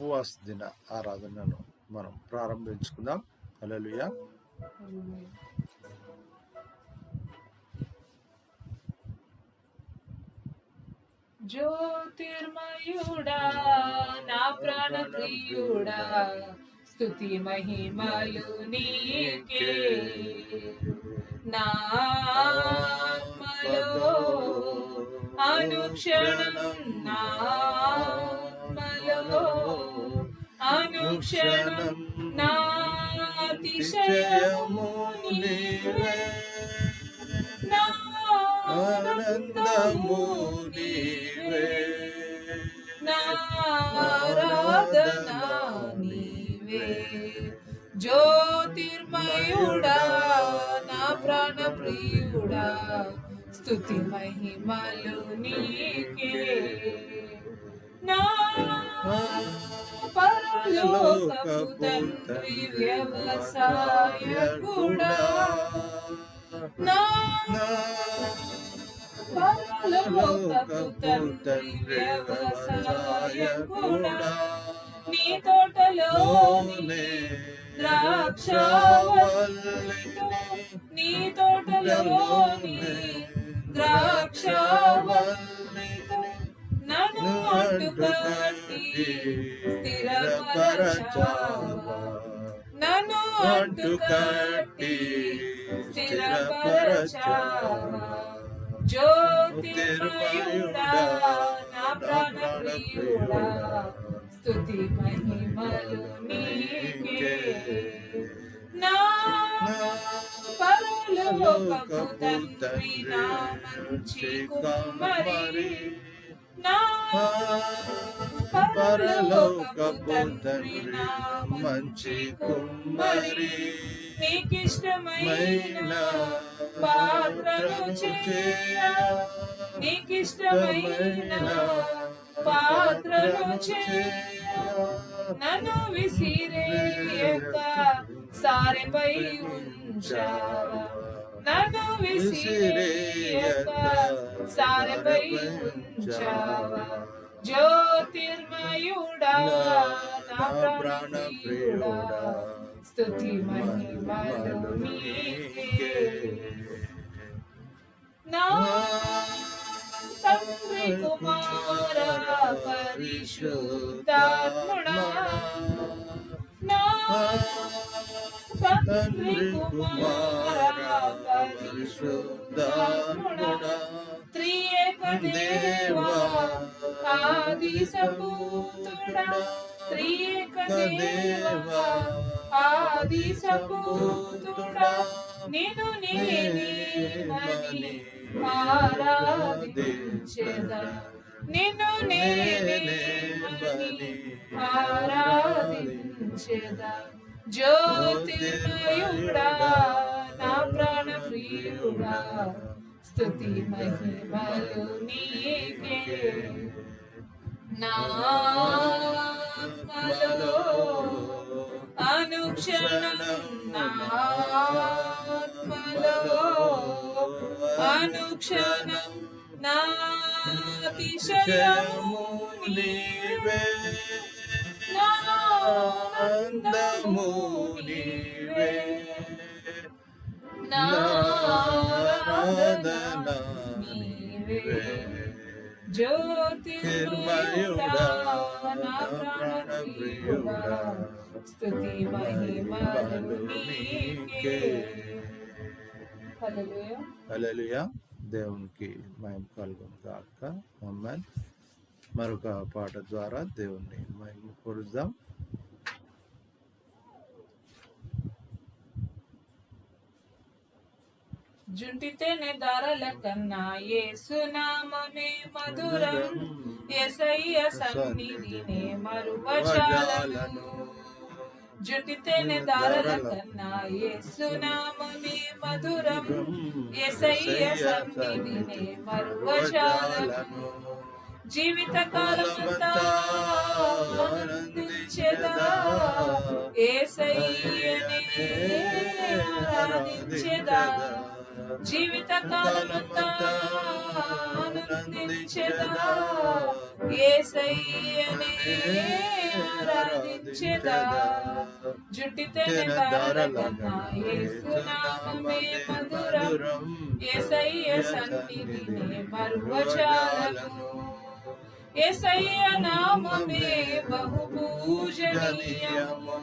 ఉపవాస దిన ఆరాధనను మనం ప్రారంభించుకుందాం. అలలుయ జ్యోతిర్మయుడా నా ప్రాణ ప్రియుడా స్థుతి మహిమలు నీకే. నా ఆత్మలో అనుక్షణం నాత్మలో అనుక్షణం నా అతిశయము నీవే నా ఆనందము నీవే నారాధన నీవే జ్యోతిర్మయుడా నా ప్రాణ ప్రియుడా స్తుతి మహిమలు నీకే పరలోకపు తండ్రి వ్యవసాయకుడా నా పరలోకపు తండ్రి వ్యవసాయకుడా నీ తోటలోని ద్రాక్షావల్లితో నీ తోటలోని నన్ను అంటు కట్టి నన్ను అడ్డుకట్టి స్థిరపరచావా? జ్యోతిర్మయుడా నా ప్రాణప్రియుడా స్తుతి మహిమలు నీకే. నా పరలోకపు తండ్రి నా మంచి కుమారి పరలోకపు తండ్రి మంచి కుమ్మరి. నీకిష్టమైన పాత్రను చేయ. నీకిష్టమైన పాత్రను చేయ. నన్ను యొక్క సారెపై ఉంచా నన్ను విసిరేయక సారెపై ఉంచావా జ్యోతిర్మయుడా నా ప్రాణ ప్రియుడా స్తుతి మహిమలు నీకే నా తండ్రి కుమార పరిశుద్ధాత్ముడా నా తండ్రి కుమార పరిశుద్ధాత్ముడా త్రియేక దేవా ఆది సపూతుడా త్రియేక దేవా ఆది సపూతుడా నేను నేనేమని ఆరాధించెదా నిన్ను నేనే ఆరాధించేదా? జ్యోతిర్మయుడా నా ప్రాణ ప్రియుడా స్థుతి మహిమలు నీకే. నా అనుక్షణం నాత్మలో అనుక్షణం నాతిశయము నీవే. ఆనందము నీవే నా ఆరాధన నీవే జ్యోతిర్మయుడా నా ప్రాణప్రియుడా స్తుతి మహిమలు నీకే హల్లెలూయా హల్లెలూయా దేవునికి మహిమ కలుగును గాక ఆమేన్. మరొక పాట ద్వారా దేవుణ్ణి మహిమ పొరుద్దాం జుంటితేనే దారల కన్నా యేసునామమే మధురం. ఎసయ్య సన్నిధినే మరువజాలను. జుంటితేనే దారల కన్నా యేసునామమే మధురం. ఎసయ్య సన్నిధినే మరువజాలను. జీవిత కాలమంతా ఆనందించెదా? ఏసయ్యనే ఆరాధించేదా? జీవిత ఆనందించెదా? యేసయ్యనే ఆరాధించెదా? జుట్టి తెన యేసునామమే మధురం. యేసయ్య సన్నిధినే మరువజాలను యేసయ్య నామమే బహు పూజనీయము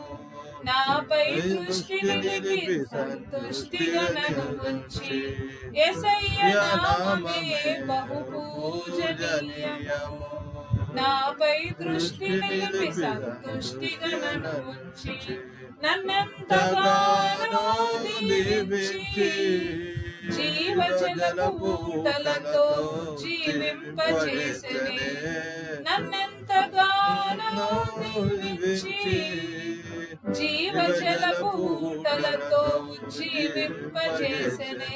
నాపై దృష్టి నిలిపి సంతుష్టిగా నన్ను ఉంచి యేసయ్య నామమే బహు పూజనీయము నాపై దృష్టి నిలిపి సంతుష్టిగా నన్ను ఉంచి నన్నెంతగానో దీవించి జీవజలపు ఊటలతో జీవింపజేసనే. నన్నెంతగానో దీవించి జీవజలపు ఊటలతో ఉజ్జీవింపజేసనే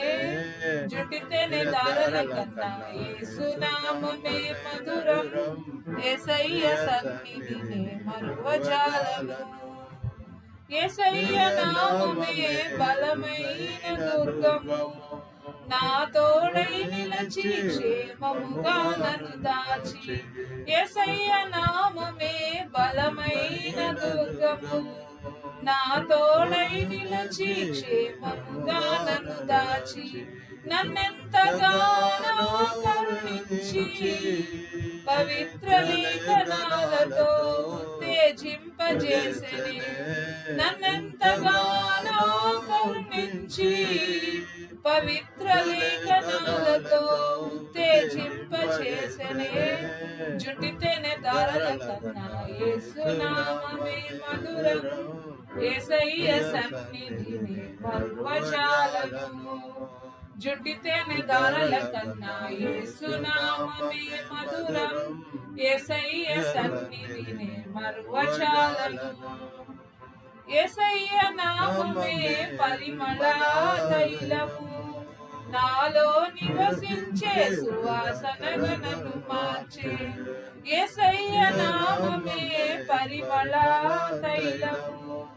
జుటితేనే దారల కన్నా యేసునామమే మధురం. ఏసయ్య సన్నిధిని మరువజాలను ఏసయ్య నామమే బలమైన దుర్గము. నా తోడై నిలచి క్షేమముగా నన్ను దాచి. ఎసయ్య నామమే బలమైన దుర్గము. నా తోడై నిలచి క్షేమముగా నన్ను దాచి. నన్నెంతగానో కరుణించి పవిత్ర లేఖనాలతో ఉత్తేజింపజేసెనే నన్నెంతగానో కరుణించి పవిత్ర ఉత్తేజింపజేసెనే జుట్టితేనే దారల కన్నా. యేసునామమే ఏసయ్య సన్నిధిని మర్వజాలను జుట్టితేనే దారల కన్నా యేసునామమే మధురం ఏసయ్య సన్నిధిని మర్వజాలను ఏసయ్య నామమే పరిమళ తైలము నాలో నివసించే సువాసనగనను మార్చే. ఏసయ్య నామమే పరిమళ తైలము.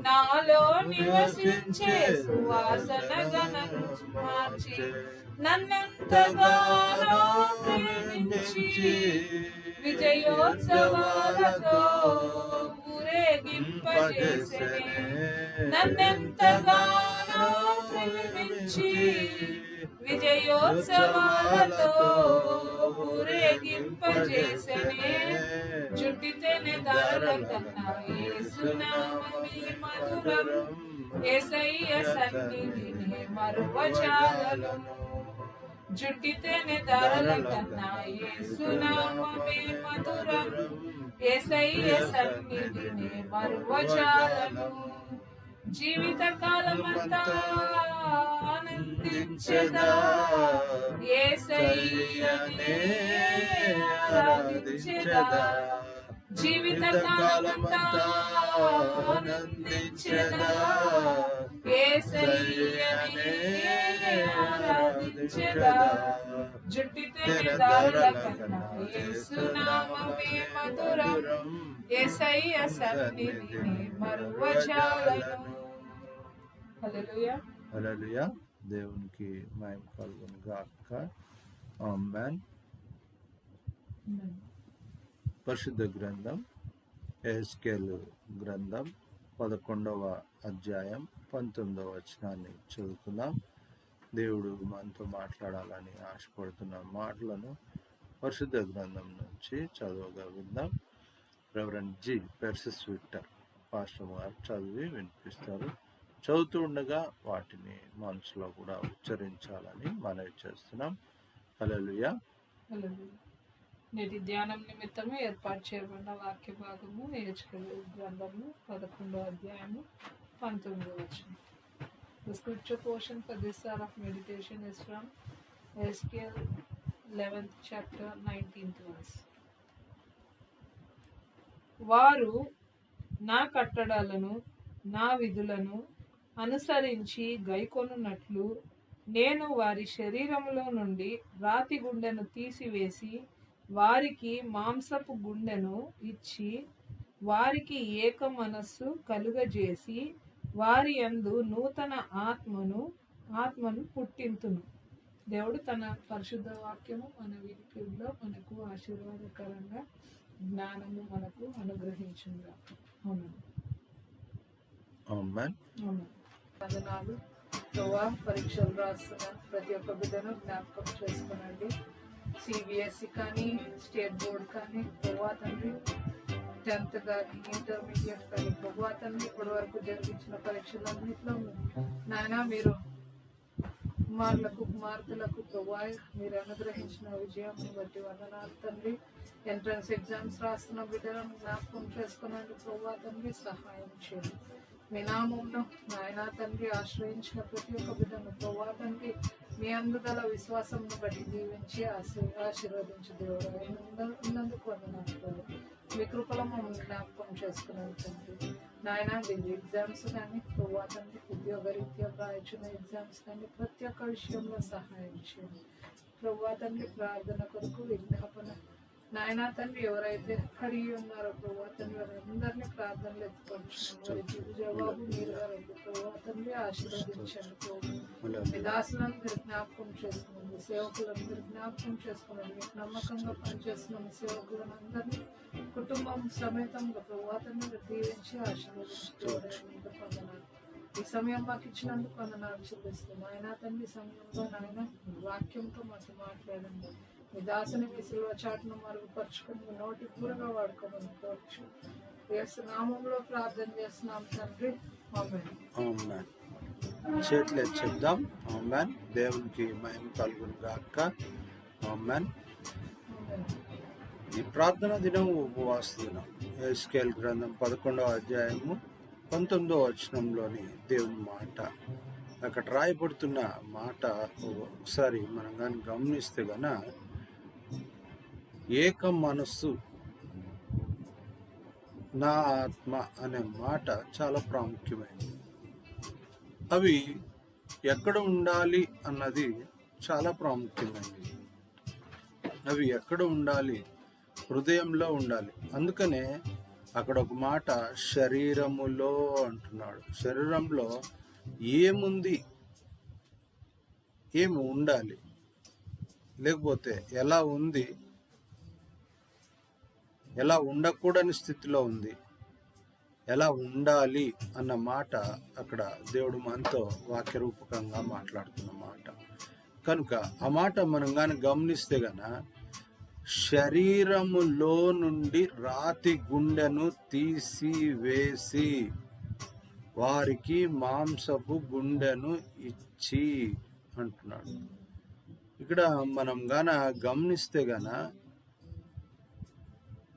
నాలో నివసించే సువాసనగా నన్ను మార్చి. నన్నెంతగానో ప్రేమించి విజయోత్సవాలతో ఊరేగింపజేసెనే నన్నెంతగానో ప్రేమించి విజయోత్సవాలతో ఊరేగింపజేసనే. చుట్టితేనే దారుల కన్నా యేసునామమే మధురం. ఏసయ్య సన్నిధిని మరువజాలను జుట్టితేనే దారుల కన్నా యేసునామమే మధురం. ఏసయ్య సన్నిధిని మరువజాలను. జీవిత కాలమంతా ఆనందించదా. ఏసయ్యనే ఆరాధించదా. జీవిత కాలమంతా ఆనందించదా ఏసయ్యనే ఆరాధించదా జుట్టితేనే దారుల కన్నా యేసునామమే మధురం ఏసయ్య సన్నిధిని మరువజాలను హల్లెలూయా హల్లెలూయా దేవునికి మహిమ కలుగును గాక. ఆమేన్. పరిశుద్ధ గ్రంథం ఎహెస్కేల్ గ్రంథం పదకొండవ అధ్యాయం పంతొమ్మిదవ వచనాన్ని చదువుకుందాం. దేవుడు మనతో మాట్లాడాలని ఆశపడుతున్న మాటలను పరిశుద్ధ గ్రంథం నుంచి చదువుగా విందాం. Reverend G Persis Victor pastor గారు చదివి వినిపిస్తారు. చదువుతూ ఉండగా వాటిని మనసులో కూడా ఉచ్చరించాలని మనవి చేస్తున్నాం. హల్లెలూయా నేటి ధ్యానం నిమిత్తము ఏర్పాటు చేయబడిన వాక్య భాగము ఏజ్కలు గ్రంథము పదకొండో అధ్యాయము పంతొమ్మిదో వచనం The scripture portion for this hour of meditation is from Ezekiel 11th chapter 19th verse. వారు నా కట్టడాలను నా విధులను అనుసరించి గైకొనున్నట్లు నేను వారి శరీరంలో నుండి రాతి గుండెను తీసివేసి వారికి మాంసపు గుండెను ఇచ్చి వారికి ఏక మనస్సు కలుగజేసి వారి యందు నూతన ఆత్మను ఆత్మను పుట్టింతును. దేవుడు తన పరిశుద్ధ వాక్యము మన వినికిడిలో మనకు ఆశీర్వాదకరంగా జ్ఞానము మనకు అనుగ్రహించిందా అవును వందనాలు. పరీక్షలు రాస్తున్న ప్రతి ఒక్క బిడ్డను జ్ఞాపకం చేసుకునండి. సిబిఎస్ఈ కానీ స్టేట్ బోర్డ్ కానీ పోవాతండి టెన్త్ కానీ ఇంటర్మీడియట్ కానీ పోవాతండి ఇప్పటి వరకు జరిగించిన పరీక్షలన్నింటిలో నాయన మీరు కుమారులకు కుమార్తెలకు ప్రభా మీరు అనుగ్రహించిన విజయం బట్టి వందనాలు తండ్రి. ఎంట్రన్స్ ఎగ్జామ్స్ రాస్తున్న బిడ్డలను జ్ఞాపకం చేసుకున్నాను ప్రభా తండ్రి సహాయం చేయండి. మీ నామంలో నాయన తండ్రి ఆశ్రయించిన ప్రతి ఒక్క బిడ్డను ప్రభా తండ్రి మీ అందుగల విశ్వాసం బట్టి దీవించి ఆశీర్వదించి దేవుడు ఉన్నందుకు వందనాలు మీ కృపలో మమ్మల్ని జ్ఞాపకం చేసుకున్నాను తండ్రి. నాయన దీని ఎగ్జామ్స్ కానీ ప్రభా తండ్రి ఉద్యోగ రీత్యా రాయించిన ఎగ్జామ్స్ కానీ ప్రతి ఒక్క విషయంలో సహాయం చేయండి. ప్రభా ప్రార్థన కొరకు విజ్ఞాపన నాయనా తండ్రి ఎవరైతే అడిగి ఉన్నారో ప్రభు తండ్రి వారందరినీ ప్రార్థనలు ఎత్తుకొచ్చున్నాం వారికి జవాబు మీరు గారు ప్రభా తండ్రి ఆశీర్వదించండి ప్రభు. మీ దాసులందరూ జ్ఞాపకం చేసుకున్నాను సేవకులందరూ జ్ఞాపకం చేసుకున్నాను మీకు నమ్మకంగా పనిచేస్తున్న సేవకులను అందరినీ కుటుంబం సమేతంగా ప్రభాతంగా దీవించి ఆశీర్వదించుకోవడానికి పొందనాలు ఈ సమయం మాకు ఇచ్చినందుకు వందనాలు చెల్లిస్తున్నాం. ఆయన తండ్రి సమయంలో నాయన వాక్యంతో మాకు మాట్లాడండి. నీ దాసుని మీ శిల్వ చాటును మరుగుపరుచుకుని మీ నోటి కూరగా వాడుకోమని కోరుచు నామంలో ప్రార్థన చేస్తున్నాం తండ్రి. ఆమేన్. చేతులు చెప్దాం. ఆమెన్. దేవునికి మహిమ కలుగును గాక. ఆమెన్. ఈ ప్రార్థన దినం ఉపవాస దినం. ఎస్కేల్ గ్రంథం పదకొండవ అధ్యాయము పంతొమ్మిదవ వచనంలోని దేవుని మాట. అక్కడ రాయబడుతున్న మాట ఒకసారి మనం కానీ గమనిస్తే కనుక ఏక మనస్సు. నా ఆత్మ అనే మాట చాలా ప్రాముఖ్యమైనది. అవి ఎక్కడ ఉండాలి అన్నది చాలా ప్రాముఖ్యమైనది. అవి ఎక్కడ ఉండాలి? హృదయంలో ఉండాలి. అందుకనే అక్కడ ఒక మాట శరీరములో అంటున్నాడు. శరీరంలో ఏముంది? ఏమి ఉండాలి? లేకపోతే ఎలా ఉంది? ఎలా ఉండకూడని స్థితిలో ఉంది. ఎలా ఉండాలి అన్న మాట అక్కడ దేవుడు మనతో వాక్యరూపకంగా మాట్లాడుతున్న మాట. కనుక ఆ మాట మనం కానీ గమనిస్తే గన శరీరములో నుండి రాతి గుండెను తీసివేసి వారికి మాంసపు గుండెను ఇచ్చి అంటున్నాడు. ఇక్కడ మనం గాన గమనిస్తే గన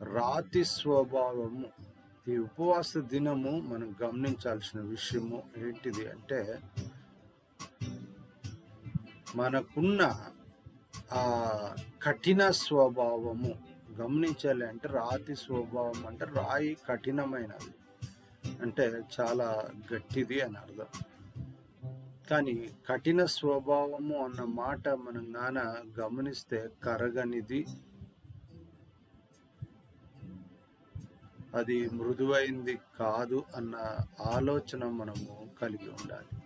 రాతి స్వభావము. ఈ ఉపవాస దినము మనం గమనించాల్సిన విషయము ఏంటిది అంటే మనకున్న ఆ కఠిన స్వభావము. గమనించాలి అంటే రాతి స్వభావం అంటే రాయి కఠినమైనది. అంటే చాలా గట్టిది అని అర్థం. కానీ కఠిన స్వభావము అన్న మాట మనం నాన్న గమనిస్తే కరగనిది అది మృదువైంది కాదు అన్న ఆలోచన మనము కలిగి ఉండాలి.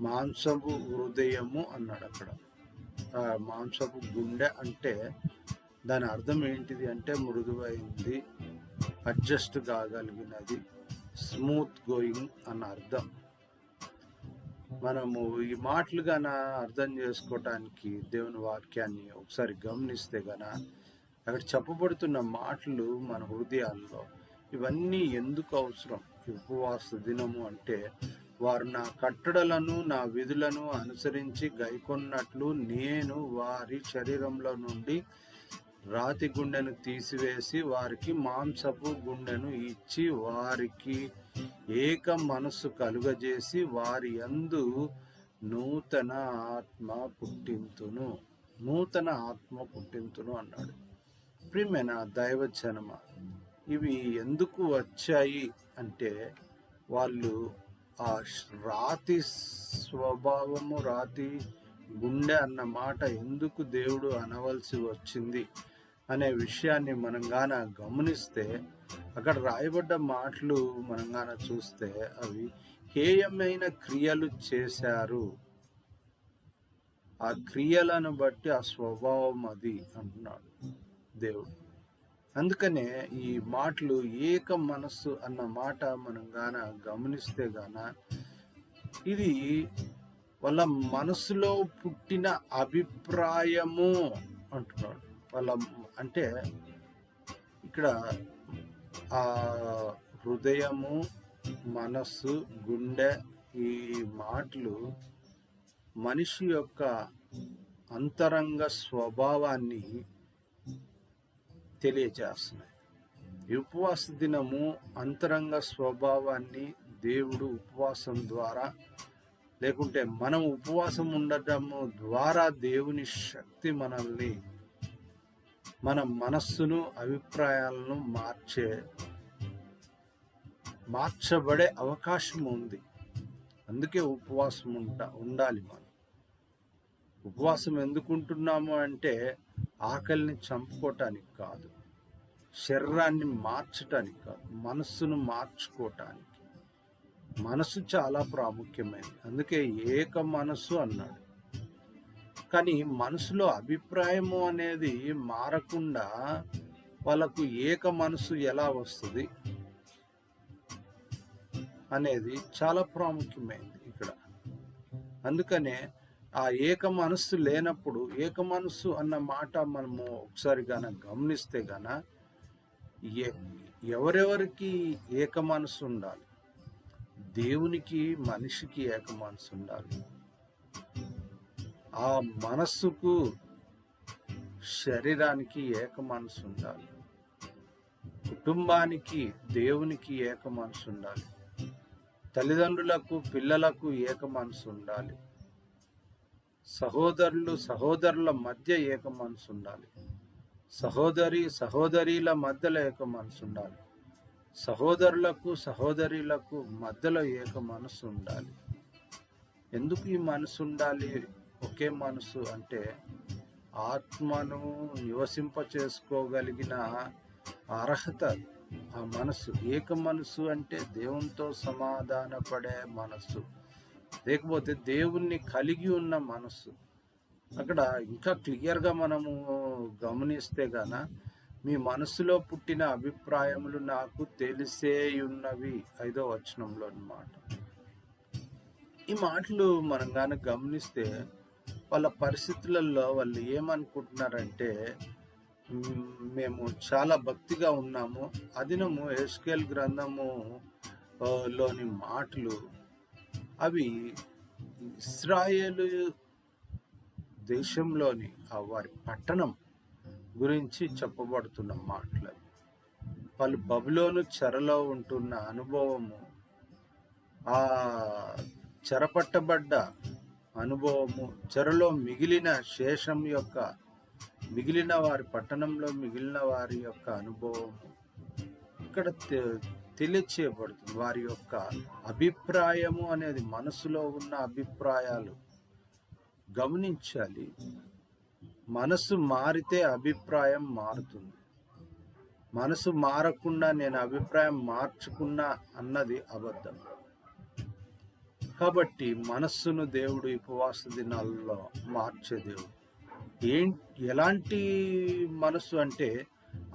మాంసపు హృదయము అన్నాడు అక్కడ. మాంసపు గుండె అంటే దాని అర్థం ఏంటిది అంటే మృదువైంది అడ్జస్ట్ కాగలిగినది స్మూత్ గోయింగ్ అన్న అర్థం. మనము ఈ మాటలు గన అర్థం చేసుకోవటానికి దేవుని వాక్యాన్ని ఒకసారి గమనిస్తే గన అక్కడ చెప్పబడుతున్న మాటలు మన హృదయాల్లో ఇవన్నీ ఎందుకు అవసరం? ఉపవాస దినము అంటే వారు నా కట్టడలను నా విధులను అనుసరించి గైకొన్నట్లు నేను వారి శరీరంలో నుండి రాతి గుండెను తీసివేసి వారికి మాంసపు గుండెను ఇచ్చి వారికి ఏక మనస్సు కలుగజేసి వారి అందు నూతన ఆత్మ పుట్టింతును. నూతన ఆత్మ పుట్టింతును అన్నాడు. ప్రియమైన దైవచనమ ఇవి ఎందుకు వచ్చాయి అంటే వాళ్ళు ఆ రాతి స్వభావము రాతి గుండె అన్న మాట ఎందుకు దేవుడు అనవలసి వచ్చింది అనే విషయాన్ని మనం గాన గమనిస్తే అక్కడ రాయబడ్డ మాటలు మనం గాన చూస్తే అవి హేయమైన క్రియలు చేశారు. ఆ క్రియలను బట్టి ఆ స్వభావం అది అంటున్నాడు దేవుడు. అందుకనే ఈ మాటలు ఏక మనస్సు అన్న మాట మనం గాన గమనిస్తే గాన ఇది వాళ్ళ మనసులో పుట్టిన అభిప్రాయము అంటున్నాడు. వాళ్ళ అంటే ఇక్కడ ఆ హృదయము మనస్సు గుండె ఈ మాటలు మనిషి యొక్క అంతరంగ స్వభావాన్ని తెలియచేస్తున్నాయి ఈ ఉపవాస దినము అంతరంగ స్వభావాన్ని దేవుడు ఉపవాసం ద్వారా లేకుంటే మనం ఉపవాసం ఉండటము ద్వారా దేవుని శక్తి మనల్ని మన మనస్సును అభిప్రాయాలను మార్చే మార్చబడే అవకాశం ఉంది. అందుకే ఉపవాసం ఉండ ఉండాలి మనం. ఉపవాసం ఎందుకుంటున్నాము అంటే ఆకలిని చంపుకోవటానికి కాదు శరీరాన్ని మార్చటానికి కాదు మనస్సును మార్చుకోవటానికి మనసు చాలా ప్రాముఖ్యమైనది. అందుకే ఏక మనస్సు అన్నాడు. కానీ మనసులో అభిప్రాయము అనేది మారకుండా వాళ్ళకు ఏక మనసు ఎలా వస్తుంది అనేది చాలా ప్రాముఖ్యమైనది ఇక్కడ. అందుకనే ఆ ఏక మనస్సు లేనప్పుడు ఏక మనస్సు అన్న మాట మనము ఒకసారి గాన గమనిస్తే గాన ఎవరెవరికి ఏక మనస్సు ఉండాలి? దేవునికి మనిషికి ఏక మనస్సు ఉండాలి. ఆ మనస్సుకు శరీరానికి ఏక మనసు ఉండాలి. కుటుంబానికి దేవునికి ఏక మనసు ఉండాలి. తల్లిదండ్రులకు పిల్లలకు ఏక మనసు ఉండాలి. సహోదరులు సహోదరుల మధ్య ఏక మనసు ఉండాలి సహోదరి సహోదరీల మధ్యలో ఏక మనసు ఉండాలి సహోదరులకు సహోదరులకు మధ్యలో ఏక మనసు ఉండాలి ఎందుకు ఈ మనసు ఉండాలి ఒకే మనసు అంటే ఆత్మను నివసింప చేసుకోగలిగిన అర్హత ఆ మనసు ఏక మనసు అంటే దేవునితో సమాధానపడే మనసు. లేకపోతే దేవుణ్ణి కలిగి ఉన్న మనస్సు. అక్కడ ఇంకా క్లియర్గా మనము గమనిస్తే గాన మీ మనసులో పుట్టిన అభిప్రాయములు నాకు తెలిసే ఉన్నవి ఐదో వచనంలో అన్నమాట. ఈ మాటలు మనం కానీ గమనిస్తే వాళ్ళ పరిస్థితులలో వాళ్ళు ఏమనుకుంటున్నారంటే మేము చాలా భక్తిగా ఉన్నాము. అదినము ఎస్కేల్ గ్రంథము లోని మాటలు అవి ఇస్రాయేలు దేశంలోని ఆ వారి పట్టణం గురించి చెప్పబడుతున్న మాటలు. వాళ్ళు బబులోను చెరలో ఉంటున్న అనుభవము ఆ చెరపట్టబడ్డ అనుభవము చెరలో మిగిలిన శేషం యొక్క మిగిలిన వారి పట్టణంలో మిగిలిన వారి యొక్క అనుభవము. ఇక్కడ తెలియచేయబడుతుంది. వారి యొక్క అభిప్రాయము అనేది మనసులో ఉన్న అభిప్రాయాలు. గమనించాలి. మనసు మారితే అభిప్రాయం మారుతుంది. మనసు మారకుండా నేను అభిప్రాయం మార్చుకున్నా అన్నది అబద్ధం. కాబట్టి మనస్సును దేవుడు ఉపవాస దినాల్లో మార్చే దేవుడు. ఏం ఎలాంటి మనసు అంటే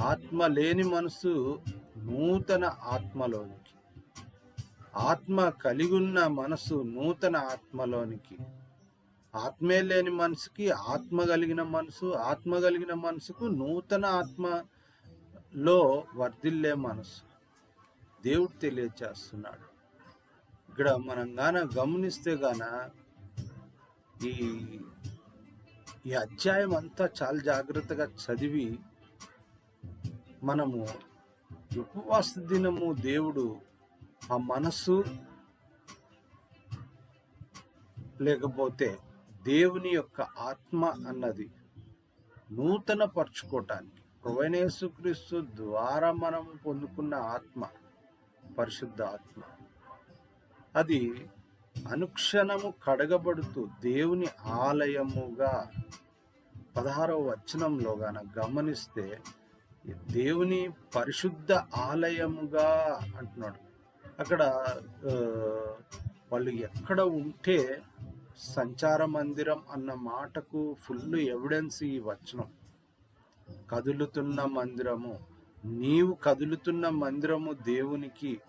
ఆత్మ లేని మనసు నూతన ఆత్మలోనికి. ఆత్మ కలిగున్న మనసు నూతన ఆత్మలోనికి. ఆత్మే లేని మనసుకి ఆత్మ కలిగిన మనసు ఆత్మ కలిగిన మనసుకు నూతన ఆత్మలో వర్ధిల్లే మనసు. దేవుడు తెలియచేస్తున్నాడు. ఇక్కడ మనం గాన గమనిస్తే గాన ఈ ఈ అధ్యాయం అంతా చాలా జాగ్రత్తగా చదివి మనము ఉపవాస దినము దేవుడు ఆ మనస్సు లేకపోతే దేవుని యొక్క ఆత్మ అన్నది నూతన పరుచుకోవటానికి ప్రవణేశుక్రీస్తు ద్వారా మనం పొందుకున్న ఆత్మ పరిశుద్ధ ఆత్మ. అది అనుక్షణము కడగబడుతూ దేవుని ఆలయముగా పదహారవ వచనంలో గాన గమనిస్తే దేవుని పరిశుద్ధ ఆలయముగా అంటున్నాడు. అక్కడ వాళ్ళు ఎక్కడ ఉంటే సంచార మందిరం అన్న మాటకు ఫుల్ ఎవిడెన్స్ ఈ వచనం. కదులుతున్న మందిరము నీవు కదులుతున్న మందిరము దేవునికి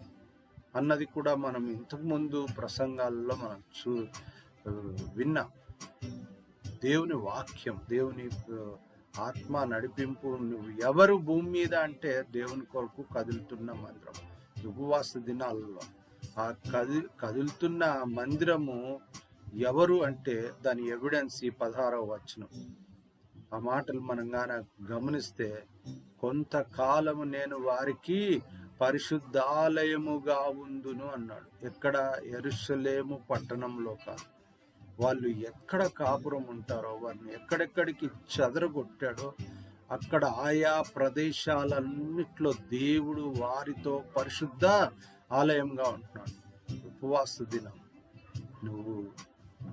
అన్నది కూడా మనం ఇంతకుముందు ప్రసంగాల్లో మనం చూ విన్నాం. దేవుని వాక్యం దేవుని ఆత్మ నడిపింపు నువ్వు ఎవరు భూమి మీద అంటే దేవుని కొరకు కదులుతున్న మందిరం. ఉపవాస దినాలలో ఆ కది కదులుతున్న మందిరము ఎవరు అంటే దాని ఎవిడెన్స్ ఈ పదహారవ వచనం. ఆ మాటలు మనం గాన గమనిస్తే కొంతకాలము నేను వారికి పరిశుద్ధాలయముగా ఉందును అన్నాడు. ఎక్కడ? ఎరుసలేము పట్టణంలో కాదు. వాళ్ళు ఎక్కడ కాపురం ఉంటారో వారిని ఎక్కడెక్కడికి చెదరగొట్టాడో అక్కడ ఆయా ప్రదేశాలన్నిట్లో దేవుడు వారితో పరిశుద్ధ ఆలయంగా ఉంటున్నాడు. ఉపవాస దినం. నువ్వు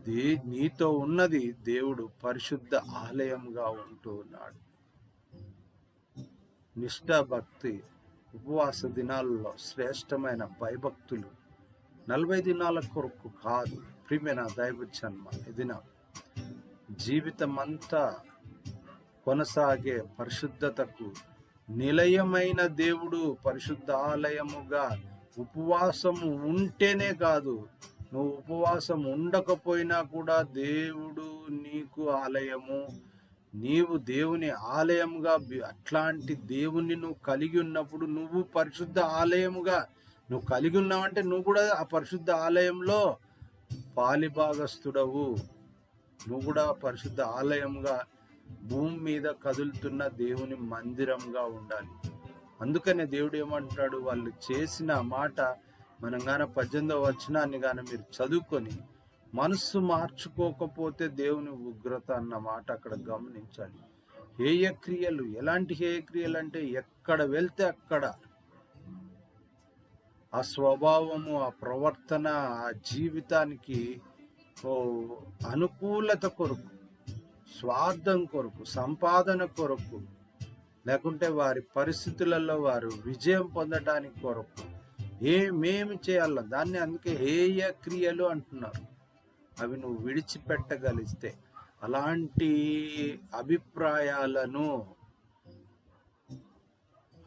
దే నీతో ఉన్నది దేవుడు పరిశుద్ధ ఆలయంగా ఉంటూ ఉన్నాడు ఉపవాస దినాల్లో శ్రేష్టమైన భయభక్తులు నలభై దినాల కొరకు కాదు. ప్రియమైన దైవ జన్మ ఇది నా జీవితం అంతా కొనసాగే పరిశుద్ధతకు నిలయమైన దేవుడు పరిశుద్ధ ఆలయముగా ఉపవాసము ఉంటేనే కాదు నువ్వు ఉపవాసం ఉండకపోయినా కూడా దేవుడు నీకు ఆలయము. నీవు దేవుని ఆలయముగా అట్లాంటి దేవుణ్ణి నువ్వు కలిగి ఉన్నప్పుడు నువ్వు పరిశుద్ధ ఆలయముగా నువ్వు కలిగి ఉన్నావంటే నువ్వు కూడా ఆ పరిశుద్ధ ఆలయంలో పాలిభాగస్తుడవు నువ్వు కూడా పరిశుద్ధ ఆలయంగా భూమి మీద కదులుతున్న దేవుని మందిరంగా ఉండాలి. అందుకనే దేవుడు ఏమంటున్నాడు? వాళ్ళు చేసిన మాట మనం గాన పద్దెనిమిదవ వచనాన్ని గాన మీరు చదువుకొని మనస్సు మార్చుకోకపోతే దేవుని ఉగ్రత అన్న మాట అక్కడ గమనించాలి. హేయ క్రియలు ఎలాంటి హేయ క్రియలు అంటే ఎక్కడ వెళ్తే అక్కడ ఆ స్వభావము ఆ ప్రవర్తన ఆ జీవితానికి ఓ అనుకూలత కొరకు స్వార్థం కొరకు సంపాదన కొరకు లేకుంటే వారి పరిస్థితులలో వారు విజయం పొందడానికి కొరకు ఏమేమి చేయాలో దాన్ని అందుకే హేయ క్రియలు అంటున్నారు. అవి నువ్వు విడిచిపెట్టగలిస్తే అలాంటి అభిప్రాయాలను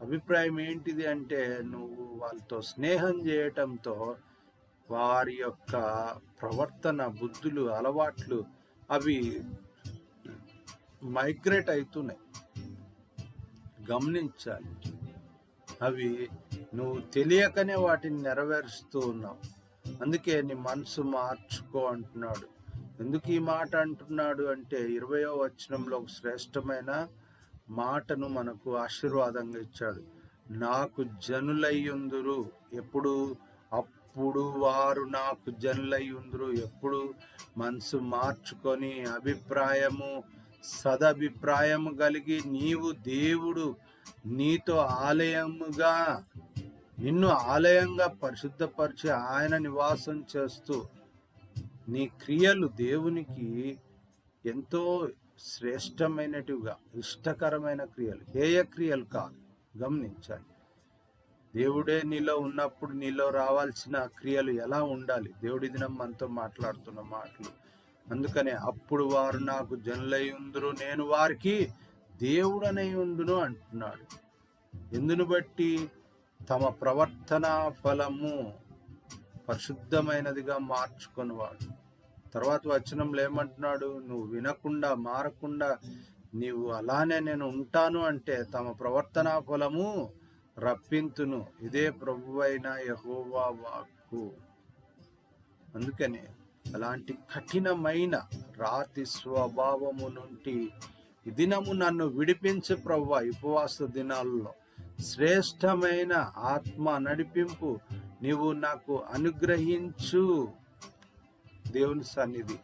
అభిప్రాయం ఏంటిది అంటే నువ్వు వాళ్ళతో స్నేహం చేయటంతో వారి యొక్క ప్రవర్తన బుద్ధులు అలవాట్లు అవి మైగ్రేట్ అవుతున్నాయి గమనించాలి. అవి నువ్వు తెలియకనే వాటిని నెరవేరుస్తూ ఉన్నావు. అందుకే నీ మనసు మార్చుకో అంటున్నాడు. ఎందుకు ఈ మాట అంటున్నాడు అంటే ఇరవయో వచనంలో ఒక శ్రేష్టమైన మాటను మనకు ఆశీర్వాదంగా ఇచ్చాడు. నాకు జనులయ్యుందురు ఎప్పుడు? అప్పుడు వారు నాకు జనులయ్యుందురు ఎప్పుడు? మనసు మార్చుకొని అభిప్రాయము సదభిప్రాయము కలిగి నీవు దేవుడు నీతో ఆలయముగా నిన్ను ఆలయంగా పరిశుద్ధపరిచి ఆయన నివాసం చేస్తూ నీ క్రియలు దేవునికి ఎంతో శ్రేష్టమైనటివిగా ఇష్టకరమైన క్రియలు హేయ క్రియలు కాదు. గమనించాలి. దేవుడే నీలో ఉన్నప్పుడు నీలో రావాల్సిన క్రియలు ఎలా ఉండాలి? దేవుడి దినం మనతో మాట్లాడుతున్న మాటలు. అందుకనే అప్పుడు వారు నాకు జనులై ఉందరు నేను వారికి దేవుడనై ఉందును అంటున్నాడు. ఎందును బట్టి? తమ ప్రవర్తన ఫలము పరిశుద్ధమైనదిగా మార్చుకునేవాడు. తర్వాత వచనంలో ఏమంటున్నాడు నువ్వు వినకుండా మారకుండా నీవు అలానే నేను ఉంటాను అంటే తమ ప్రవర్తన ఫలము రప్పింతును. ఇదే ప్రభువైన యహోవా వాక్కు. అందుకనే అలాంటి కఠినమైన రాతి స్వభావము నుండి ఈ దినము నన్ను విడిపించు ప్రవ్వా ఉపవాస దినాల్లో. శ్రేష్టమైన ఆత్మ నడిపింపు నీవు నాకు అనుగ్రహించు. దేవుని సన్నిధి.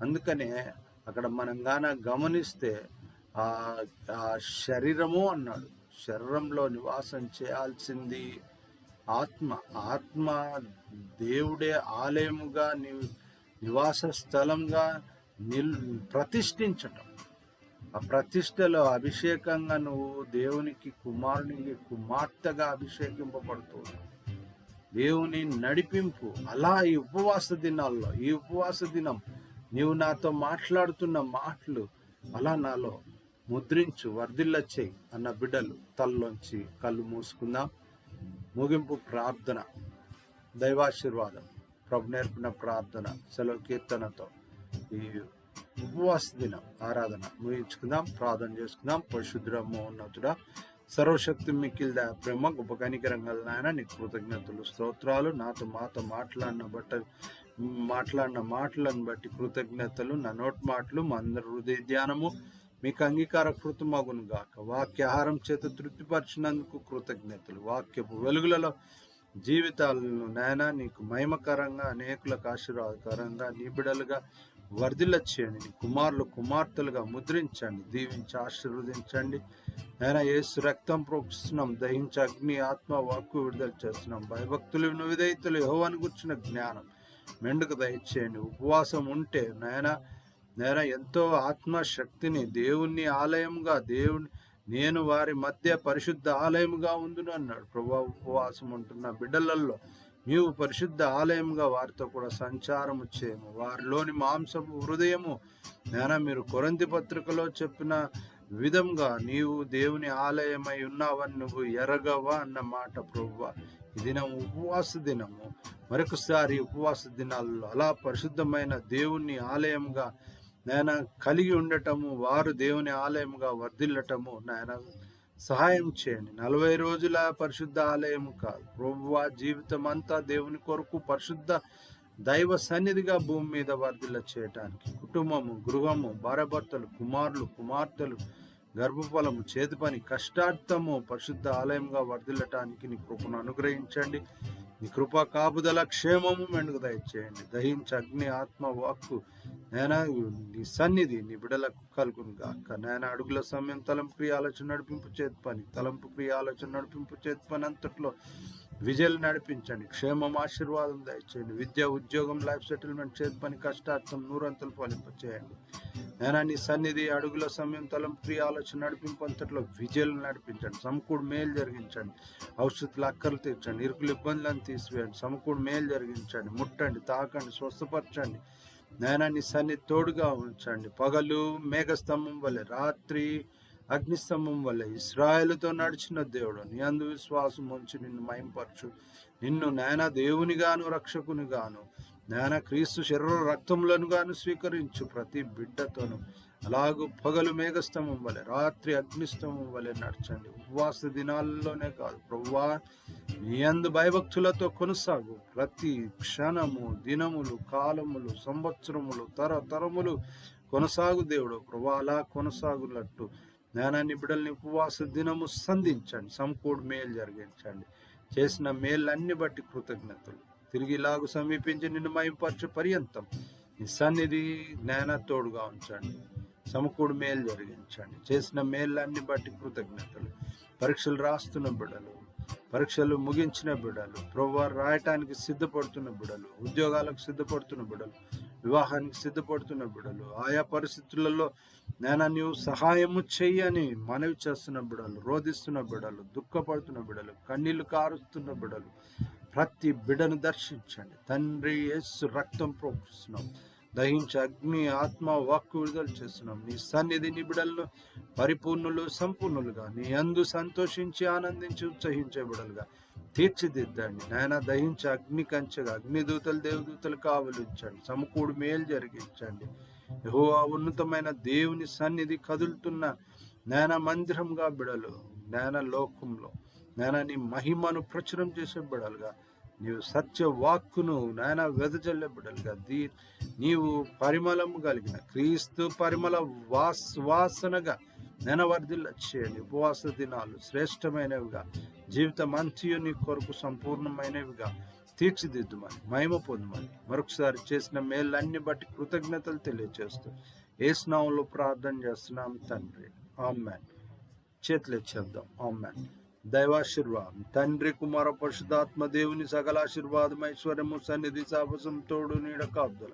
అందుకనే అక్కడ మనం గాన గమనిస్తే ఆ శరీరము అన్నాడు. శరీరంలో నివాసం చేయాల్సింది ఆత్మ. ఆత్మ దేవుడే ఆలయముగా ని నివాస స్థలంగా నిల్ ప్రతిష్ఠించటం. ఆ ప్రతిష్టలో అభిషేకంగా నువ్వు దేవునికి కుమారునికి కుమార్తెగా అభిషేకింపబడుతుంది దేవుని నడిపింపు. అలా ఈ ఉపవాస దినాల్లో ఈ ఉపవాస దినం నీవు నాతో మాట్లాడుతున్న మాటలు అలా నాలో ముద్రించు వర్ధిల్ల చేయి అన్న బిడ్డలు తల్లోంచి కళ్ళు మూసుకుందాం. ముగింపు ప్రార్థన దైవాశీర్వాదం ప్రభు నేర్పిన ప్రార్థన సెలవు కీర్తనతో ఈ ఉపవాస దినం ఆరాధన ముగించుకుందాం ప్రార్థన చేసుకుందాం. పరిశుద్ధ మోన్నతుడా సర్వశక్తి మిక్కిల్ ప్రేమ గొప్ప కనికరంగల నాయన నీ కృతజ్ఞతలు స్తోత్రాలు నాతో మాతో మాట్లాడిన బట్ట మాట్లాడిన మాటలను బట్టి కృతజ్ఞతలు. నా నోటి మాటలు మా అందరి హృదయ ధ్యానము మీకు అంగీకార కృతమగును గాక. వాక్యాహారం చేత తృప్తిపరిచినందుకు కృతజ్ఞతలు. వాక్యపు వెలుగులలో జీవితాలను నాయన నీకు మహిమకరంగా అనేకులకు ఆశీర్వాదకరంగా నీ బిడలుగా వర్ధిల్ల చేయండి కుమారులు కుమార్తెలుగా ముద్రించండి. దీవించి ఆశీర్వదించండి. నాయన యేసు రక్తం ప్రోక్షిస్తున్నాం. దహించి అగ్ని ఆత్మ వాక్కు విడుదల చేస్తున్నాం. భయభక్తులు విధేయతలు యెహోవాను కూర్చున్న జ్ఞానం. మెండుకు దయచేయండి. ఉపవాసం ఉంటే నాయన నేను ఎంతో ఆత్మశక్తిని దేవుణ్ణి ఆలయంగా దేవుని నేను వారి మధ్య పరిశుద్ధ ఆలయముగా ఉందును అన్నాడు. ప్రభా ఉపవాసం ఉంటున్న బిడ్డలలో నీవు పరిశుద్ధ ఆలయంగా వారితో కూడా సంచారము చేయము. వారిలోని మాంసము హృదయము నేను మీరు కొరంతి పత్రికలో చెప్పిన విధంగా నీవు దేవుని ఆలయమై ఉన్నావని నువ్వు ఎరగవా అన్న మాట ప్రభువ ఈ దినం ఉపవాస దినము. మరొకసారి ఉపవాస దినాల్లో అలా పరిశుద్ధమైన దేవుని ఆలయంగా నాయన కలిగి ఉండటము వారు దేవుని ఆలయముగా వర్ధిల్లటము నాయన సహాయం చేయండి. నలభై రోజుల పరిశుద్ధ ఆలయం కాదు. ప్రభువ జీవితం అంతా దేవుని కొరకు పరిశుద్ధ దైవ సన్నిధిగా భూమి మీద వర్ధిల్ల చేయటానికి కుటుంబము గృహము భార్యభర్తలు కుమారులు కుమార్తెలు గర్భఫలము చేతి పని కష్టార్థము పరిశుద్ధ ఆలయంగా వర్ధిల్లటానికి నీ కృపను అనుగ్రహించండి. నీ కృప కాపుదల క్షేమము మెండుకు దయచేయండి. దహించి అగ్ని ఆత్మ వాక్కు నేనా నీ సన్నిధి నీ బిడలకు కలుగును గాక. నేను అడుగుల సమయం తలంపు క్రియ ఆలోచన నడిపింపు చేతి పని తలంపు క్రియ ఆలోచన నడిపింపు చేతి పని అంతట్లో విజయలు నడిపించండి. క్షేమం ఆశీర్వాదం దయచేయండి. విద్య ఉద్యోగం లైఫ్ సెటిల్మెంట్ చేతి పని కష్టార్థం నూరంతలు ఫలింప చేయండి నేను నీ సన్నిధి అడుగుల సమయం తలం ప్రియ ఆలోచన నడిపింపంతట్లో విజయలు నడిపించండి. సమకూడు మేలు జరిగించండి. ఔషధులు అక్కర్లు తీర్చండి. ఇరుకులు ఇబ్బందులను తీసివేయండి. సమకూడు మేలు జరిగించండి. ముట్టండి తాకండి స్వస్థపరచండి. నేనా నీ సన్నిధి తోడుగా ఉంచండి. పగలు మేఘస్తంభం వలె రాత్రి అగ్నిస్తంభం వల్లే ఇస్రాయలతో నడిచిన దేవుడు నీ అందు విశ్వాసం ఉంచి నిన్ను మయంపరచు నిన్ను నాయన దేవునిగాను రక్షకునిగాను నాయన క్రీస్తు శరీర రక్తములను గాను స్వీకరించు ప్రతి బిడ్డతోను. అలాగూ పగలు మేఘస్తంభం వలె రాత్రి అగ్నిస్తంభం వలె నడచండి. ఉపవాస దినాల్లోనే కాదు ప్రభువా నీ అందు భయభక్తులతో కొనసాగు. ప్రతి క్షణము దినములు కాలములు సంవత్సరములు తరతరములు కొనసాగు దేవుడు. ప్రభా అలా కొనసాగునట్టు జ్ఞానాన్ని బిడ్డల్ని ఉపవాస దినము సంధించండి సమకూడు మేలు జరిగించండి. చేసిన మేళ్ళన్ని బట్టి కృతజ్ఞతలు. తిరిగి ఇలాగు సమీపించి నిన్ను మయంపరచు పర్యంతం. నీ సన్నిధి జ్ఞాన తోడుగా ఉంచండి. సమకూడు మేలు జరిగించండి. చేసిన మేళ్ళన్ని బట్టి కృతజ్ఞతలు. పరీక్షలు రాస్తున్న బిడ్డలు పరీక్షలు ముగించిన బిడ్డలు ప్రభు రాయటానికి సిద్ధపడుతున్న బిడ్డలు ఉద్యోగాలకు సిద్ధపడుతున్న బిడ్డలు వివాహానికి సిద్ధపడుతున్న బిడ్డలు ఆయా పరిస్థితులలో నేను నీవు సహాయము చెయ్యని మనవి చేస్తున్న బిడలు రోధిస్తున్న బిడలు దుఃఖపడుతున్న బిడలు కన్నీళ్ళు కారుస్తున్న బిడలు ప్రతి బిడను దర్శించండి. తండ్రి యేసు రక్తం ప్రోక్షిస్తున్నాం దహించి అగ్ని ఆత్మ వాక్కు విడుదల చేస్తున్నాం. నీ సన్నిధి నీ పరిపూర్ణులు సంపూర్ణులుగా నీ అందు సంతోషించి ఆనందించి ఉత్సహించే బిడలుగా తీర్చిదిద్దండి. నాయన దహించి అగ్ని కంచెగా అగ్నిదూతలు దేవదూతలు కావలించండి. సమకూడు మేలు జరిగించండి. యెహోవా ఉన్నతమైన దేవుని సన్నిధి కదులుతున్న నాయన మందిరంగా బిడలు నాయన లోకంలో నాయన నీ మహిమను ప్రచురం చేసే బిడలుగా నీవు సత్య వాక్కును నాయన వెదజల్లే బిడలుగా దీ నీవు పరిమళము కలిగిన క్రీస్తు పరిమళ వాస్ వాసనగా నెనవర్ధిల్ల చేయండి ఉపవాస దినాలు శ్రేష్టమైనవిగా జీవితం అంత్యు నీ కొరకు సంపూర్ణమైనవిగా తీర్చిదిద్దుమని మహిమ పొందుమని మరొకసారి చేసిన మేళ్ళన్ని బట్టి కృతజ్ఞతలు తెలియజేస్తూ ఏ స్నామంలో ప్రార్థన చేస్తున్నాం తండ్రి. ఆమ్మాన్ చేతులు చేద్దాం ఆమ్మాన్ దైవాశీర్వాదం. తండ్రి కుమార పరిశుధాత్మ దేవుని సకల ఆశీర్వాదం ఐశ్వర్యము సన్నిధి సాహసం తోడు నీడ కాపుదల.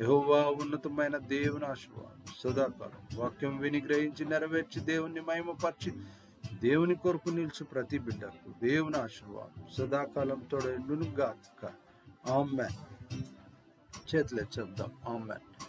యహోవా ఉన్నతమైన దేవుని ఆశీర్వాదం. సదాకాలం వాక్యం విని గ్రహించి నెరవేర్చి దేవుణ్ణి మహిమపరిచి దేవుని కొరకు నిలిచి ప్రతి బిడ్డకు దేవుని ఆశీర్వాదం. సదాకాలం తోడు నునుగాక ఆమెన్. చేతులే చెప్దాం. ఆమెన్.